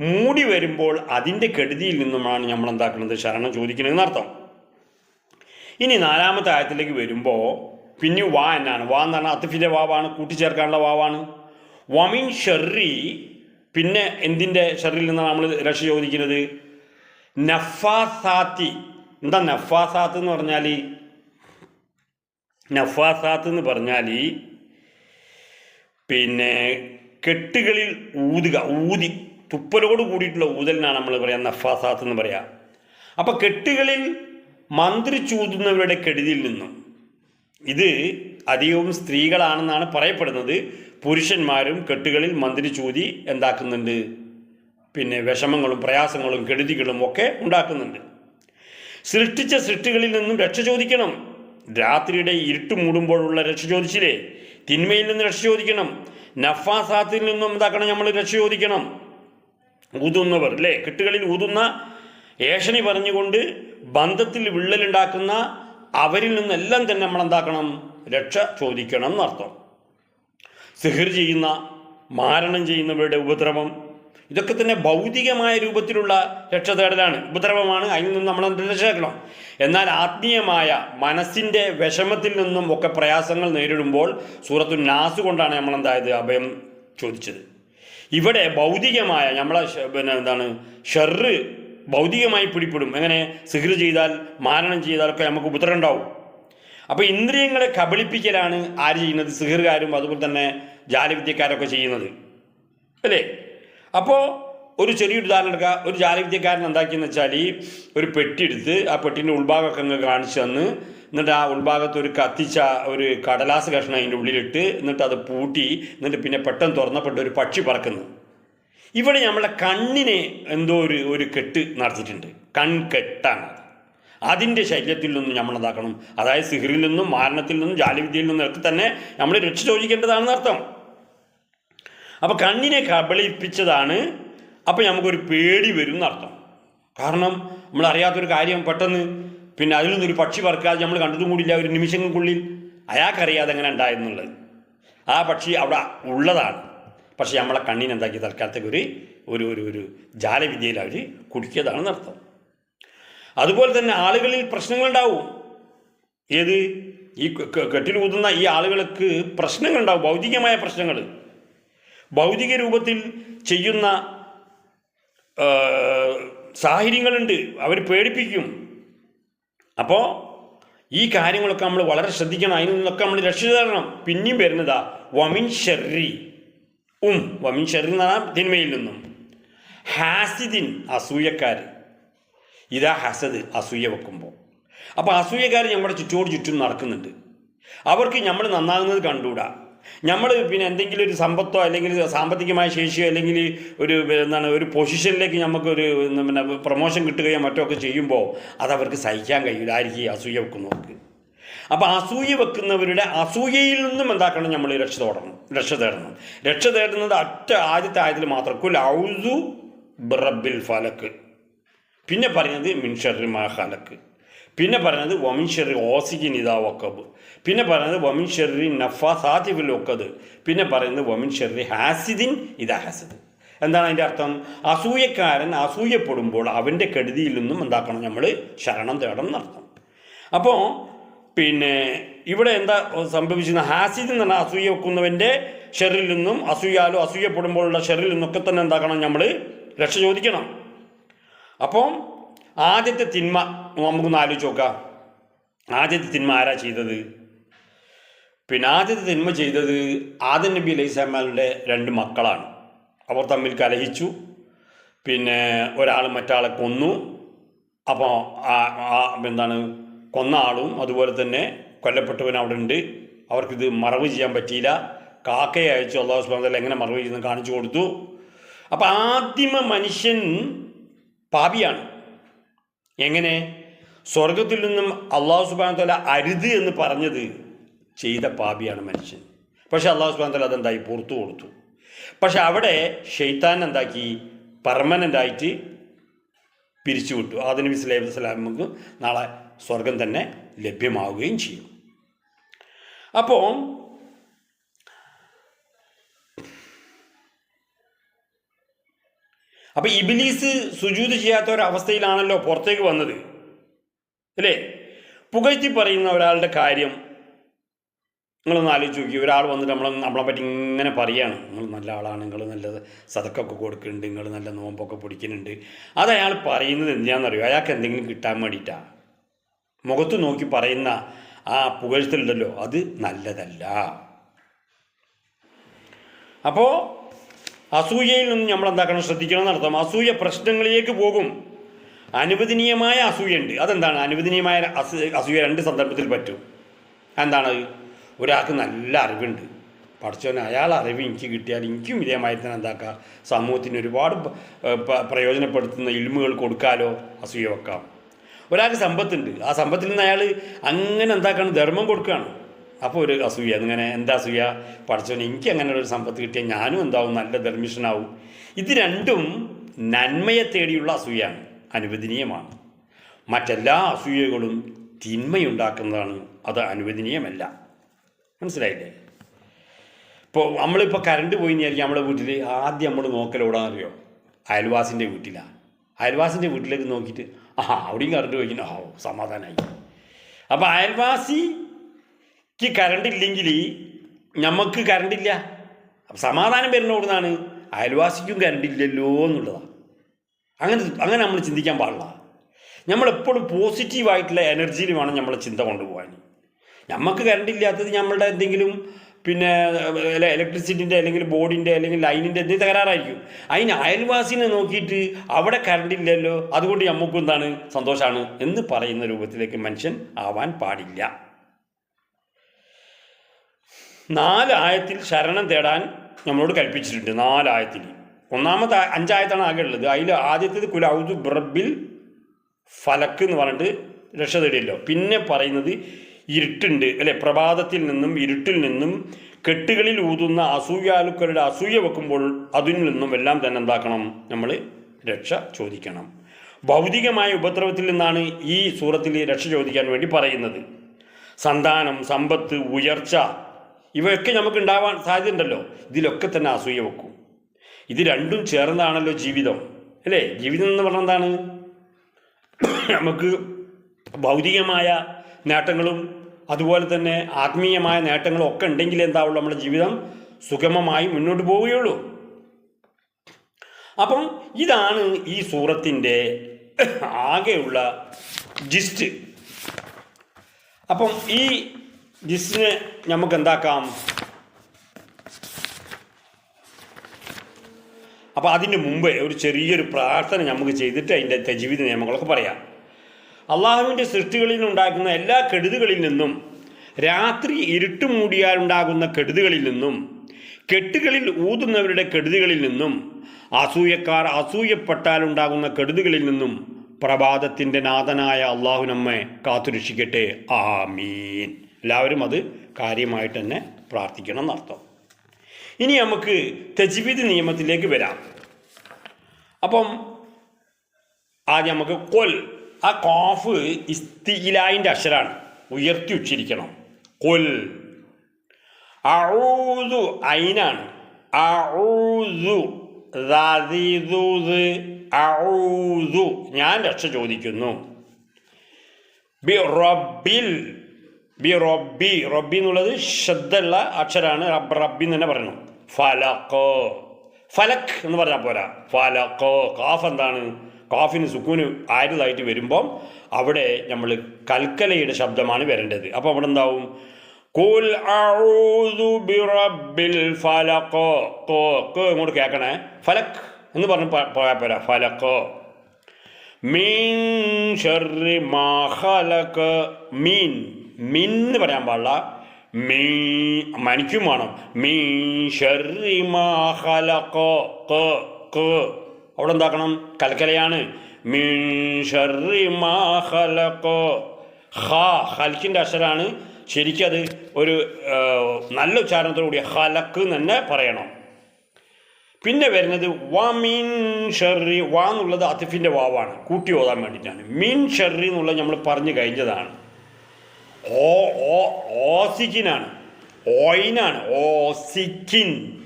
മൂടി വരുമ്പോൾ അതിന്റെ കെടുതിയിൽ നിന്നുമാണ് നമ്മൾ എന്താക്കുന്നത്? ശരണം ചോദിക്കണമെന്ന് അർത്ഥം. ഇനി നാലാമത്തെ ആയത്തിലേക്ക് വരുമ്പോൾ പിന്നെ വാ എന്നാണ്. വാ എന്ന് പറഞ്ഞാൽ അത്തഫിലെ വാവാണ് കൂട്ടിച്ചേർക്കാനുള്ള വാവാണ്. വമിൻ ഷെറി പിന്നെ എന്തിന്റെ ഷെറിൽ നിന്നാണ് നമ്മൾ രക്ഷ ചോദിക്കുന്നത്? നഫാസാത്തി. എന്താ നഫാസാത്ത് എന്ന് പറഞ്ഞാൽ നഫാസാത്ത് എന്ന് പറഞ്ഞാൽ പിന്നെ കെട്ടുകളിൽ ഊതുക ഊതി. തുപ്പലോട് കൂടിയിട്ടുള്ള ഊതലിനാണ് നമ്മൾ പറയാം നഫാസാത്ത് എന്ന് പറയാം. അപ്പോൾ കെട്ടുകളിൽ മന്ത്രിച്ചൂതുന്നവരുടെ കെടുതിയിൽ നിന്നും ഇത് അധികവും സ്ത്രീകളാണെന്നാണ് പറയപ്പെടുന്നത്. പുരുഷന്മാരും കെട്ടുകളിൽ മന്ത്രി ചൂതി എന്താക്കുന്നുണ്ട്. പിന്നെ വിഷമങ്ങളും പ്രയാസങ്ങളും കെടുതികളും ഒക്കെ ഉണ്ടാക്കുന്നുണ്ട്. സൃഷ്ടിച്ച സൃഷ്ടികളിൽ നിന്നും രക്ഷ ചോദിക്കണം. രാത്രിയുടെ ഇരുട്ട് മൂടുമ്പോഴുള്ള രക്ഷ ചോദിച്ചില്ലേ? തിന്മയിൽ നിന്ന് രക്ഷ ചോദിക്കണം. നഫാസാത്തിൽ നിന്നും എന്താക്കണം നമ്മൾ രക്ഷ ചോദിക്കണം? ഊതുന്നവർ അല്ലേ? കെട്ടുകളിൽ ഊതുന്ന ഏഷണി പറഞ്ഞുകൊണ്ട് ബന്ധത്തിൽ വിള്ളലുണ്ടാക്കുന്ന അവരിൽ നിന്നെല്ലാം തന്നെ നമ്മൾ എന്താക്കണം? രക്ഷ ചോദിക്കണം എന്നർത്ഥം സിഹിർ ചെയ്യുന്ന മാരണം ചെയ്യുന്നവരുടെ ഉപദ്രവം ഇതൊക്കെ തന്നെ ഭൗതികമായ രൂപത്തിലുള്ള രക്ഷ തേടലാണ്. ഉപദ്രവമാണ് അതിൽ നിന്ന് നമ്മൾ രക്ഷക്കണം എന്നാൽ ആത്മീയമായ മനസ്സിന്റെ വിഷമത്തിൽ നിന്നും ഒക്കെ പ്രയാസങ്ങൾ നേരിടുമ്പോൾ സൂറത്തു നാസ് കൊണ്ടാണ് നമ്മൾ എന്തായത് അഭയം ചോദിച്ചത്. ഇവിടെ ഭൗതികമായ നമ്മളെ പിന്നെ എന്താണ്? ഷെറ് ഭൗതികമായി പിടിപ്പെടും എങ്ങനെ? സിഹിർ ചെയ്താൽ മാരണം ചെയ്താലൊക്കെ നമുക്ക് ഉപദ്രവം ഉണ്ടാവും. അപ്പോൾ ഇന്ദ്രിയങ്ങളെ കബളിപ്പിക്കലാണ് ആര് ചെയ്യുന്നത്? സിഹിറുകാരും അതുപോലെ തന്നെ ജാലവിദ്യക്കാരൊക്കെ ചെയ്യുന്നത്. അല്ലേ? അപ്പോൾ ഒരു ചെറിയൊരു ഉദാഹരണം എടുക്കുക ഒരു ജാലവിദ്യക്കാരൻ എന്താക്കിയെന്ന് വെച്ചാൽ ഒരു പെട്ടി എടുത്ത് ആ പെട്ടിന്റെ ഉൾഭാഗമൊക്കെ അങ്ങ് കാണിച്ചു തന്ന് എന്നിട്ട് ആ ഉൾഭാഗത്ത് ഒരു കത്തിച്ച ഒരു കടലാസ് കഷ്ണം അതിന്റെ ഉള്ളിലിട്ട് എന്നിട്ട് അത് പൂട്ടി എന്നിട്ട് പിന്നെ പെട്ടെന്ന് തുറന്നപ്പെട്ട് ഒരു പക്ഷി പറക്കുന്നു. ഇവിടെ നമ്മളെ കണ്ണിനെ എന്തോ ഒരു ഒരു കെട്ട് നടത്തിയിട്ടുണ്ട്. കൺകെട്ടാണ് അത്. അതിന്റെ ശല്യത്തിൽ നിന്നും നമ്മൾ എന്താക്കണം അതായത് സിഹിറിൽ നിന്നും മാരണത്തിൽ നിന്നും ജാലവിദ്യയിൽ നിന്നും ഒക്കെ തന്നെ നമ്മൾ രക്ഷ ചോദിക്കേണ്ടതാണെന്ന് അർത്ഥം അപ്പോൾ കണ്ണിനെ കബളിപ്പിച്ചതാണ് അപ്പോൾ നമുക്കൊരു പേടി വരും എന്നർത്ഥം. കാരണം നമ്മൾ അറിയാത്തൊരു കാര്യം പെട്ടെന്ന് പിന്നെ അതിൽ നിന്നൊരു പക്ഷി പറക്കാതെ നമ്മൾ കണ്ടതും കൂടിയില്ല ഒരു നിമിഷങ്ങൾക്കുള്ളിൽ അയാൾക്കറിയാതെ എങ്ങനെ ഉണ്ടായെന്നുള്ളത് ആ പക്ഷി അവിടെ ഉള്ളതാണ്. പക്ഷേ നമ്മളെ കണ്ണിനെന്താക്കി തൽക്കാലത്തേക്ക് ഒരു ഒരു ഒരു ഒരു ജാലവിദ്യയിൽ അവർ കുടിക്കിയതാണെന്ന് അർത്ഥം അതുപോലെ തന്നെ ആളുകളിൽ പ്രശ്നങ്ങളുണ്ടാവും ഏത്? ഈ കെട്ടിലൂതുന്ന ഈ ആളുകൾക്ക് പ്രശ്നങ്ങളുണ്ടാവും ഭൗതികമായ പ്രശ്നങ്ങൾ. ഭൗതിക രൂപത്തിൽ ചെയ്യുന്ന സാഹചര്യങ്ങളുണ്ട്. അവർ പേടിപ്പിക്കും. അപ്പോൾ ഈ കാര്യങ്ങളൊക്കെ നമ്മൾ വളരെ ശ്രദ്ധിക്കണം. അതിൽ നിന്നൊക്കെ നമ്മൾ രക്ഷിതരണം പിന്നെയും വരുന്നതാ വമിൻ ഷെറി ഉം. വമിൻ ഷെറി എന്ന് പറഞ്ഞാൽ തിന്മയിൽ നിന്നും. ഹാസിദിൻ അസൂയക്കാർ ഇതാ ഹസദ് അസൂയ വെക്കുമ്പോൾ അപ്പോൾ അസൂയക്കാർ നമ്മുടെ ചുറ്റോട് ചുറ്റും നടക്കുന്നുണ്ട്. അവർക്ക് നമ്മൾ നന്നാകുന്നത് കണ്ടുകൂടാ. നമ്മൾ പിന്നെ എന്തെങ്കിലും ഒരു സമ്പത്തോ അല്ലെങ്കിൽ സാമ്പത്തികമായ ശേഷിയോ അല്ലെങ്കിൽ ഒരു എന്താണ് ഒരു പൊസിഷനിലേക്ക് നമുക്കൊരു പിന്നെ പ്രൊമോഷൻ കിട്ടുകയോ മറ്റോ ഒക്കെ ചെയ്യുമ്പോൾ അതവർക്ക് സഹിക്കാൻ കഴിയില്ല ആയിരിക്കും അസൂയ വെക്കുന്നവർക്ക്. അപ്പോൾ അസൂയ വെക്കുന്നവരുടെ അസൂയയിൽ നിന്നും എന്താക്കണം നമ്മൾ രക്ഷ തോടണം രക്ഷ തേടണം. രക്ഷ തേടുന്നത് ഒറ്റ ആദ്യത്തെ ആയതിൽ മാത്രം. കുൽ ഔസു ബ്രബിൽ ഫലക്ക് പിന്നെ പറയുന്നത് മിൻഷറി മഹലക്ക് പിന്നെ പറയുന്നത് വമിൻഷറി ഓസിക്കിൻ ഇതാ വക്കബ് പിന്നെ പറയുന്നത് വമിൻഷറി നഫ സാത്തിഫിൽ ഒക്കത് പിന്നെ പറയുന്നത് വമിൻഷറി ഹാസിദിൻ ഇതാ ഹാസിദ്. എന്താണ് അതിന്റെ അർത്ഥം? അസൂയക്കാരൻ അസൂയപ്പെടുമ്പോൾ അവന്റെ കെടുതിയിൽ നിന്നും എന്താക്കണം? നമ്മൾ ശരണം തേടണം എന്നർത്ഥം. അപ്പോൾ പിന്നെ ഇവിടെ എന്താ സംഭവിച്ചിരുന്ന? ഹാസിദ് എന്ന് പറഞ്ഞാൽ അസൂയ വെക്കുന്നവന്റെ ഷെറിൽ നിന്നും അസൂയാലോ അസൂയപ്പെടുമ്പോഴുള്ള ഷെറിൽ നിന്നൊക്കെ തന്നെ എന്താക്കണം? നമ്മൾ രക്ഷ ചോദിക്കണം. അപ്പം ആദ്യത്തെ തിന്മ നമുക്കൊന്ന് ആലോചിച്ച് നോക്കാം. ആദ്യത്തെ തിന്മ ആരാ ചെയ്തത്? പിന്നെ ആദ്യത്തെ തിന്മ ചെയ്തത് ആദം നബി അലൈഹി സ്വലാമയുടെ രണ്ട് മക്കളാണ്. അവർ തമ്മിൽ കലഹിച്ചു. പിന്നെ ഒരാൾ മറ്റാളെ കൊന്നു. അപ്പോൾ എന്താണ് കൊന്ന ആളും അതുപോലെ തന്നെ കൊല്ലപ്പെട്ടവൻ അവിടെ ഉണ്ട്. അവർക്കിത് മറവ് ചെയ്യാൻ പറ്റിയില്ല. കാക്കയെ അയച്ചു അള്ളാഹു സുബ്ഹാനഹു എങ്ങനെ മറവ് ചെയ്യുന്നത് കാണിച്ചു കൊടുത്തു. അപ്പോൾ ആദ്യമ മനുഷ്യൻ പാപിയാണ്. എങ്ങനെ? സ്വർഗത്തിൽ നിന്നും അള്ളാഹു സുബാൻ തല അരുത് എന്ന് പറഞ്ഞത് ചെയ്ത പാപിയാണ് മനുഷ്യൻ. പക്ഷെ അള്ളാഹു സുബാൻ തല അതെന്തായി? പുറത്തു കൊടുത്തു. പക്ഷെ അവിടെ ഷെയ്ത്താൻ എന്താക്കി? പെർമനന്റ് ആയിട്ട് പിരിച്ചുവിട്ടു ആദം നബി സ്വലൈഹി നാളെ സ്വർഗം തന്നെ ലഭ്യമാവുകയും ചെയ്യും. അപ്പോൾ അപ്പൊ ഇബിലീസ് സുജൂത് ചെയ്യാത്ത ഒരവസ്ഥയിലാണല്ലോ പുറത്തേക്ക് വന്നത്. അല്ലേ? പുകഴ്ത്തി പറയുന്ന ഒരാളുടെ കാര്യം നിങ്ങളൊന്ന് ആലോചിച്ച് നോക്കി. ഒരാൾ വന്നിട്ട് നമ്മളെ നമ്മളെ പറ്റി ഇങ്ങനെ പറയാണ്. നിങ്ങൾ നല്ല ആളാണ്. നിങ്ങൾ നല്ല സതക്കൊക്കെ കൊടുക്കുന്നുണ്ട്. നിങ്ങൾ നല്ല നോമ്പൊക്കെ പിടിക്കുന്നുണ്ട്. അത് അയാൾ പറയുന്നത് എന്തിനാണെന്നറിയോ? അയാൾക്ക് എന്തെങ്കിലും കിട്ടാൻ വേണ്ടിയിട്ടാണ് മുഖത്ത് നോക്കി പറയുന്ന ആ പുകഴ്ത്തലുണ്ടല്ലോ അത് നല്ലതല്ല. അപ്പോൾ അസൂയയിൽ നിന്ന് നമ്മൾ എന്താക്കണം? ശ്രദ്ധിക്കണം എന്നർത്ഥം. അസൂയ പ്രശ്നങ്ങളിലേക്ക് പോകും. അനുവദനീയമായ അസൂയുണ്ട്. അതെന്താണ്? അനുവദനീയമായ അസൂ അസൂയ രണ്ട് സന്ദർഭത്തിൽ പറ്റും. എന്താണ്? ഒരാൾക്ക് നല്ല അറിവുണ്ട്. പഠിച്ചവന് അയാൾ അറിവ് എനിക്ക് കിട്ടിയാൽ എനിക്കും ഇതേമായി തന്നെ എന്താക്കുക സമൂഹത്തിന് ഒരുപാട് പ്രയോജനപ്പെടുത്തുന്ന ഇൽമുകൾ കൊടുക്കാലോ? അസൂയ വെക്കാം. ഒരാൾക്ക് സമ്പത്തുണ്ട്. ആ സമ്പത്തിൽ നിന്ന് അയാൾ അങ്ങനെ എന്താക്കാണ്? ധർമ്മം കൊടുക്കുകയാണ്. അപ്പോൾ ഒരു അസൂയ അങ്ങനെ എന്താ അസൂയ? പഠിച്ചോ എനിക്ക് അങ്ങനെ ഒരു സമ്പത്ത് കിട്ടിയാൽ ഞാനും എന്താവും? നല്ല ധർമ്മിഷനാവും ഇത് രണ്ടും നന്മയെ തേടിയുള്ള അസൂയാണ് അനുവദനീയമാണ്. മറ്റെല്ലാ അസൂയകളും തിന്മയുണ്ടാക്കുന്നതാണ് അത് അനുവദനീയമല്ല. മനസ്സിലായില്ലേ? ഇപ്പോൾ നമ്മളിപ്പോൾ കറണ്ട് പോയി വിചാരിക്കും നമ്മുടെ വീട്ടിൽ ആദ്യം നമ്മൾ നോക്കലോടാൻ അറിയോ? അയൽവാസിന്റെ വീട്ടിലാണ് അയൽവാസിന്റെ വീട്ടിലേക്ക് നോക്കിയിട്ട് ആ അവിടെയും കറണ്ട് പോയിക്കുന്നു ആ സമാധാനമായി അപ്പോൾ അയൽവാസിക്ക് കറണ്ട് ഇല്ലെങ്കിൽ നമുക്ക് കറണ്ട് ഇല്ല. സമാധാനം വരുന്ന എവിടുന്നാണ് അയൽവാസിക്കും കറണ്ട് ഇല്ലല്ലോ എന്നുള്ളതാണ് അങ്ങനെ അങ്ങനെ നമ്മൾ ചിന്തിക്കാൻ പാടില്ല. നമ്മളെപ്പോഴും പോസിറ്റീവായിട്ടുള്ള എനർജിയിൽ വേണം നമ്മളെ ചിന്ത കൊണ്ടുപോകാൻ നമുക്ക് കറണ്ട് ഇല്ലാത്തത് നമ്മളുടെ എന്തെങ്കിലും പിന്നെ ഇലക്ട്രിസിറ്റിന്റെ അല്ലെങ്കിൽ ബോർഡിന്റെ അല്ലെങ്കിൽ ലൈനിന്റെ എന്തെങ്കിലും തകരാറായിരിക്കും. അതിന് അയൽവാസിനെ നോക്കിയിട്ട് അവിടെ കറണ്ട് ഇല്ലല്ലോ അതുകൊണ്ട് നമുക്കും എന്താണ് സന്തോഷമാണ് എന്ന് പറയുന്ന രൂപത്തിലേക്ക് മനുഷ്യൻ ആവാൻ പാടില്ല. നാല് ആയത്തിൽ ശരണം തേടാൻ നമ്മളോട് കൽപ്പിച്ചിട്ടുണ്ട് നാലായത്തിൽ. ഒന്നാമത്തെ അഞ്ചായത്താണ് ആകെ ഉള്ളത്. അതിൽ ആദ്യത്തേത് കുലൗദു ബ്രബിൽ ഫലക്ക് എന്ന് പറഞ്ഞിട്ട് രക്ഷ തേടിയല്ലോ. പിന്നെ പറയുന്നത് ഇരുട്ടുണ്ട് അല്ലെ? പ്രഭാതത്തിൽ നിന്നും ഇരുട്ടിൽ നിന്നും കെട്ടുകളിൽ ഊതുന്ന അസൂയാലുക്കളുടെ അസൂയ വെക്കുമ്പോൾ അതിൽ നിന്നും എല്ലാം തന്നെ എന്താക്കണം? നമ്മൾ രക്ഷ ചോദിക്കണം. ഭൗതികമായ ഉപദ്രവത്തിൽ നിന്നാണ് ഈ സൂറത്തിൽ രക്ഷ ചോദിക്കാൻ വേണ്ടി പറയുന്നത്. സന്താനം സമ്പത്ത് ഉയർച്ച ഇവയൊക്കെ നമുക്ക് ഉണ്ടാവാൻ സാധ്യതയുണ്ടല്ലോ. ഇതിലൊക്കെ തന്നെ അസൂയ വെക്കും. ഇത് രണ്ടും ചേർന്നാണല്ലോ ജീവിതം. അല്ലേ? ജീവിതം എന്ന് പറഞ്ഞാൽ എന്താണ്? നമുക്ക് ഭൗതികമായ നേട്ടങ്ങളും അതുപോലെ തന്നെ ആത്മീയമായ നേട്ടങ്ങളും ഒക്കെ ഉണ്ടെങ്കിൽ എന്താവുള്ളൂ നമ്മുടെ ജീവിതം? സുഗമമായി മുന്നോട്ട് പോവുകയുള്ളൂ. അപ്പം ഇതാണ് ഈ സൂറത്തിന്റെ ആകെയുള്ള ജിസ്റ്റ് അപ്പം ഈ ജിസ്റ്റിനെ നമുക്ക് എന്താക്കാം അപ്പോൾ അതിന് മുമ്പേ ഒരു ചെറിയൊരു പ്രാർത്ഥന നമുക്ക് ചെയ്തിട്ട് അതിന്റെ തജീവിത നിയമങ്ങളൊക്കെ പറയാം. അള്ളാഹുവിന്റെ സൃഷ്ടികളിൽ നിന്നുണ്ടാക്കുന്ന എല്ലാ കെടുതികളിൽ നിന്നും രാത്രി ഇരുട്ട് മൂടിയാൽ ഉണ്ടാകുന്ന കെടുതികളിൽ നിന്നും കെട്ടുകളിൽ ഊതുന്നവരുടെ കെടുതികളിൽ നിന്നും അസൂയക്കാർ അസൂയപ്പെട്ടാൽ ഉണ്ടാകുന്ന കെടുതികളിൽ നിന്നും പ്രഭാതത്തിന്റെ നാഥനായ അള്ളാഹു നമ്മെ കാത്തുരക്ഷിക്കട്ടെ. ആമീൻ. എല്ലാവരും അത് കാര്യമായിട്ട് തന്നെ പ്രാർത്ഥിക്കണം എന്നർത്ഥം. ഇനി നമുക്ക് തജ്വീദ് നിയമത്തിലേക്ക് വരാം. അപ്പം ആദ്യം നമുക്ക് കൊൽ. ആ കോഫ് ഇസ്തിലായിന്റെ അക്ഷരാണ്. ഉയർത്തി ഉച്ചരിക്കണം. കൊൽ. റദിദുദ് അഊദു ഞാൻ രക്ഷ ചോദിക്കുന്നു. റബ്ബിൽ ബി റബ്ബി റബ്ബി എന്നുള്ളത് ശ്രദ്ധയുള്ള റബ്ബ് റബ്ബി എന്ന് തന്നെ പറയണം ഫലക്കോ. ഫലക് എന്ന് പറഞ്ഞാൽ പോരാ. ഫലക്കോ. കാഫ് എന്താണ്? കാഫിന് സുക്കൂന് ആയതായിട്ട് വരുമ്പം അവിടെ നമ്മൾ കൽക്കലയുടെ ശബ്ദമാണ് വരേണ്ടത്. അപ്പോൾ അവിടെ എന്താവും? കുൽ ബിറബ്ബിൽ ഫലഖ് കോ. കോ ഇങ്ങോട്ട് കേൾക്കണേ. ഫലക് എന്ന് പറഞ്ഞ് പോയാൽ പോരാ. ഫലക്കോ. മീൻ ഷർറി മാ ഖലഖ മീൻ. മിൻ എന്ന് പറയാൻ പാടില്ല. മീ മനിക്കും വേണം. മീ ഷെറി ഖലഖ ക ക. അവിടെ എന്താക്കണം? കൽക്കലയാണ്. ഹൽക്കിന്റെ അക്ഷരാണ്. ശരിക്കത് ഒരു നല്ല ഉച്ചാരണത്തോടു കൂടി ഹലക്ക് തന്നെ പറയണം. പിന്നെ വരുന്നത് വ മീൻ ഷെറി വ എന്നുള്ളത് അതിഫിന്റെ വാവാണ്. കൂട്ടി ഓതാൻ വേണ്ടിയിട്ടാണ്. മീൻ ഷെറി എന്നുള്ളത് നമ്മൾ പറഞ്ഞു കഴിഞ്ഞതാണ്. ഓ ഓ ഓസിക്കിനാണ്. ഓയിനാണ്. ഓസിക്കിൻ.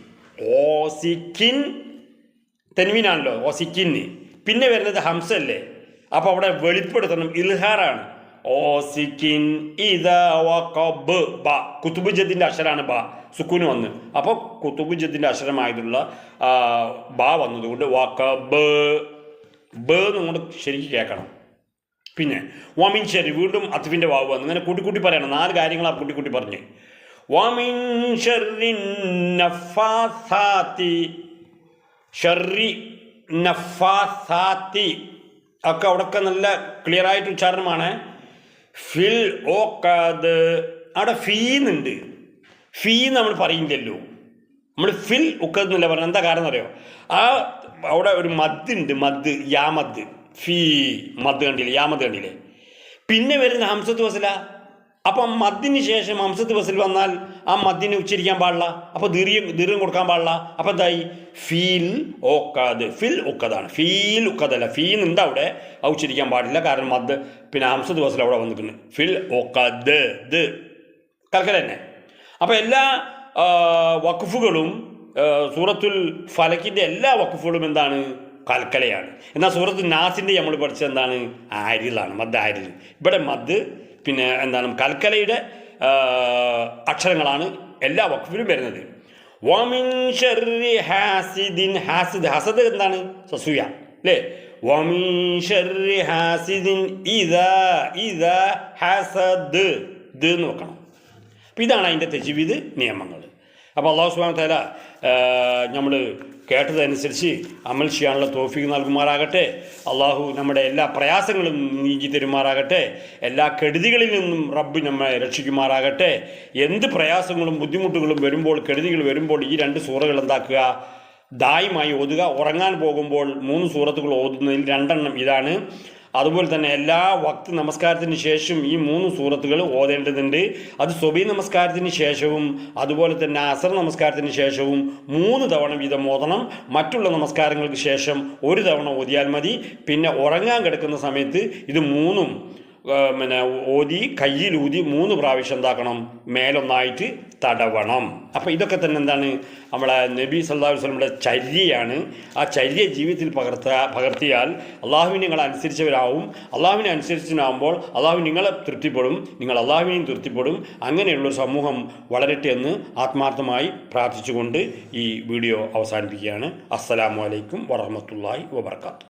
ഓസിക്കിൻ തെന്മിനാണല്ലോ ഓസിക്കിന് പിന്നെ വരുന്നത് ഹംസല്ലേ? അപ്പോൾ അവിടെ വെളിപ്പെടുത്തണം ഇൽഹാറാണ്. ഓസിക്കിൻ ഇത വഖബ് ബ കുത്തുബുജത്തിന്റെ അക്ഷരമാണ് ബ സുക്കൂന് വന്ന്. അപ്പോൾ കുത്തുബുജത്തിന്റെ അക്ഷരമായിട്ടുള്ള ആ, ബ വന്നതുകൊണ്ട് വഖബ് ബ എന്നുകൊണ്ട് ശരിക്കും കേൾക്കണം. പിന്നെ വാമിൻ ഷെറി വീണ്ടും അത്തുവിന്റെ വാവ് വന്നു. ഇങ്ങനെ കൂട്ടിക്കൂട്ടി കൂട്ടി പറയണം. നാല് കാര്യങ്ങൾ ആ കൂട്ടി കൂട്ടി പറഞ്ഞ്. വാമിൻ നഫാസാത്തി ഷെറി നഫാസാത്തി ഒക്കെ അവിടെയൊക്കെ നല്ല ക്ലിയർ ആയിട്ട് ഉച്ചാരണമാണ്. ഫിൽ ഓക്കാത് അവിടെ ഫീന്നുണ്ട് ഫീ നമ്മൾ പറയുന്നില്ലല്ലോ നമ്മൾ ഫിൽ ഉക്കത് എന്നല്ല പറഞ്ഞത്. എന്താ കാരണം അറിയോ? ആ അവിടെ ഒരു മദ് ഉണ്ട്. മദ് യാ മദ്. ഫീ മദ് കണ്ടില്ലേ യാ മദ് കണ്ടില്ലേ പിന്നെ വരുന്ന ഹംസത്ത് വസല അപ്പം മദ്ദിന് ശേഷം ഹംസത്ത് വസൽ വന്നാൽ ആ മദ്ദിനെ ഉച്ചരിക്കാൻ പാടില്ല. അപ്പോൾ ദീർഘം ദീർഘം കൊടുക്കാൻ പാടില്ല. അപ്പം എന്തായി? ഫീൽ ഓക്കാത് ഫിൽ ഉക്കതാണ് ഫീൽ ഉക്കതല്ല ഫീൽ ഉണ്ട് അവിടെ? ഉച്ചരിക്കാൻ പാടില്ല. കാരണം മദ് പിന്നെ ഹംസത്ത് വസൽ അവിടെ വന്നിട്ടുണ്ട്. ഫിൽ ഓക്കാത് ദ്. കൽക്കല തന്നെ. അപ്പോൾ എല്ലാ വഖഫുകളും സൂറത്തുൽ ഫലക്കിന്റെ എല്ലാ വഖഫുകളും എന്താണ്? കൽക്കലയാണ്. എന്നാൽ സൂറത്ത് നാസിന്റെ നമ്മൾ പഠിച്ചത് എന്താണ്? ആരിലാണ് മദ് ആരിൽ ഇവിടെ മദ് പിന്നെ എന്താണ് കൽക്കലയുടെ അക്ഷരങ്ങളാണ് എല്ലാ വഖഫിലും വരുന്നത്. വമിൻ ഹാസിദിൻ ഹാസിദ് ഹസദ് എന്താണ്? സസൂയ അല്ലേ? വമിൻ ഹാസിദിൻ ഹസദ് ഇത് എന്ന് വെക്കണം. അപ്പം ഇതാണ് അതിന്റെ തെജീവിത് നിയമങ്ങൾ. അപ്പോൾ അള്ളാഹു സുബാൻ തല നമ്മൾ കേട്ടതനുസരിച്ച് അമൽ ചെയ്യാനുള്ള തോഫിക്ക് നൽകുമാറാകട്ടെ. അള്ളാഹു നമ്മുടെ എല്ലാ പ്രയാസങ്ങളും നീക്കി തരുമാറാകട്ടെ. എല്ലാ കെടുതികളിൽ നിന്നും റബ്ബ് നമ്മെ രക്ഷിക്കുമാറാകട്ടെ. എന്ത് പ്രയാസങ്ങളും ബുദ്ധിമുട്ടുകളും വരുമ്പോൾ കെടുതികൾ വരുമ്പോൾ ഈ രണ്ട് സൂറകൾ എന്താക്കുക? ദായുമായി ഓതുക. ഉറങ്ങാൻ പോകുമ്പോൾ മൂന്ന് സൂറത്തുകൾ ഓതുന്നതിൽ രണ്ടെണ്ണം ഇതാണ്. അതുപോലെ തന്നെ എല്ലാ വക്ത് നമസ്കാരത്തിന് ശേഷം ഈ മൂന്ന് സൂറത്തുകൾ ഓതേണ്ടതുണ്ട്. അത് സ്വബി നമസ്കാരത്തിന് ശേഷവും അതുപോലെ തന്നെ അസർ നമസ്കാരത്തിന് ശേഷവും മൂന്ന് തവണ വീതം ഓതണം. മറ്റുള്ള നമസ്കാരങ്ങൾക്ക് ശേഷം ഒരു തവണ ഓതിയാൽ മതി. പിന്നെ ഉറങ്ങാൻ കിടക്കുന്ന സമയത്ത് ഇത് മൂന്നും പിന്നെ ഓതി കയ്യിലൂതി മൂന്ന് പ്രാവശ്യം എന്താക്കണം? മേലൊന്നായിട്ട് തടവണം. അപ്പം ഇതൊക്കെ തന്നെ എന്താണ്? നമ്മളെ നബി സല്ലാ വസ്ലമിയുടെ ചര്യയാണ്. ആ ചര്യ ജീവിതത്തിൽ പകർത്ത പകർത്തിയാൽ അള്ളാഹുവിനെ നിങ്ങൾ അനുസരിച്ചവരാവും. അള്ളാഹുവിനെ അനുസരിച്ചവരാകുമ്പോൾ അള്ളാഹു നിങ്ങളെ തൃപ്തിപ്പെടും. നിങ്ങൾ അള്ളാഹുവിനെയും തൃപ്തിപ്പെടും. അങ്ങനെയുള്ളൊരു സമൂഹം വളരട്ടെ എന്ന് ആത്മാർത്ഥമായി പ്രാർത്ഥിച്ചുകൊണ്ട് ഈ വീഡിയോ അവസാനിപ്പിക്കുകയാണ്. അസ്സലാമു അലൈക്കും വറഹമത്തല്ലാഹി വബർക്കാത്തു